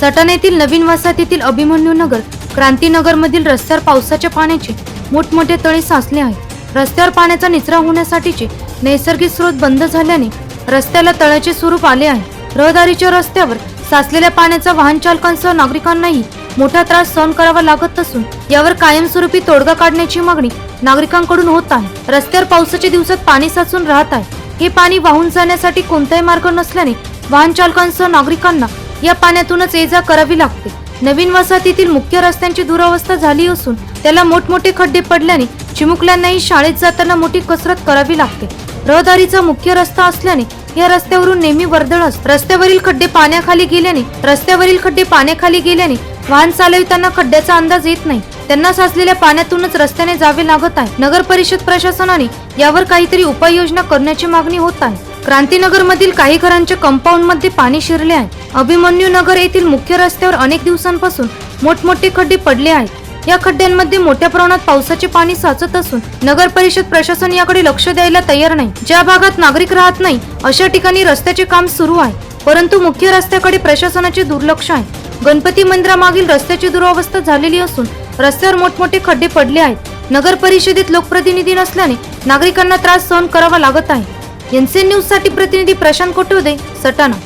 सटाणा येथील नवीन वसाहतीतील अभिमन्यू नगर क्रांतीनगर मधील रस्त्यावर पावसाच्या पाण्याचे मोठमोठे तळे साचले आहेत. रस्त्यावर पाण्याचा निचरा होण्यासाठीचे नैसर्गिक स्रोत बंद झाल्याने रस्त्याला तळ्याचे स्वरूप आले आहे. रहदारीच्या रस्त्यावर साचलेल्या पाण्याचा वाहन चालकांसह नागरिकांनाही मोठा त्रास सहन करावा लागत असून यावर कायमस्वरूपी तोडगा काढण्याची मागणी नागरिकांकडून होत आहे. रस्त्यावर पावसाच्या दिवसात पाणी साचून राहत आहे. हे पाणी वाहून जाण्यासाठी कोणताही मार्ग नसल्याने वाहन चालकांसह नागरिकांना या पाण्यातूनच ये जा करावी लागते. नवीन वसाहतीतील मुख्य रस्त्यांची दुरावस्था झाली असून त्याला मोठमोठे खड्डे पडल्याने चिमुकल्यांनाही शाळेत जाताना मोठी कसरत करावी लागते. रहदारीचा मुख्य रस्ता असल्याने या रस्त्यावरून नेहमी वर्दळ असते रस्त्यावरील खड्डे पाण्याखाली गेल्याने रस्त्यावरील खड्डे पाण्याखाली गेल्याने वाहन चालविताना खड्ड्याचा अंदाज येत नाही. त्यांना साचलेल्या पाण्यातूनच रस्त्याने जावे लागत आहे. नगर परिषद प्रशासनाने यावर काहीतरी उपाययोजना करण्याची मागणी होत आहे. क्रांतीनगर मधील काही घरांच्या कंपाऊंडमध्ये पाणी शिरले आहे. अभिमन्यू नगर येथील मुख्य रस्त्यावर अनेक दिवसांपासून मोठमोठे खड्डे पडले आहेत. या खड्ड्यांमध्ये मोठ्या प्रमाणात पावसाचे पाणी साचत असून नगर परिषद प्रशासन याकडे लक्ष द्यायला तयार नाही. ज्या भागात नागरिक राहत नाही अशा ठिकाणी रस्त्याचे काम सुरू आहे. परंतु मुख्य रस्त्याकडे प्रशासनाचे दुर्लक्ष आहे. गणपती मंदिरामागील रस्त्याची दुरावस्था झालेली असून रस्त्यावर मोठमोठे खड्डे पडले आहेत. नगर परिषदेत लोकप्रतिनिधी नसल्याने नागरिकांना त्रास सहन करावा लागत आहे. एनसीएन न्यूजसाठी प्रतिनिधी प्रशांत कोटवदे सटाणा.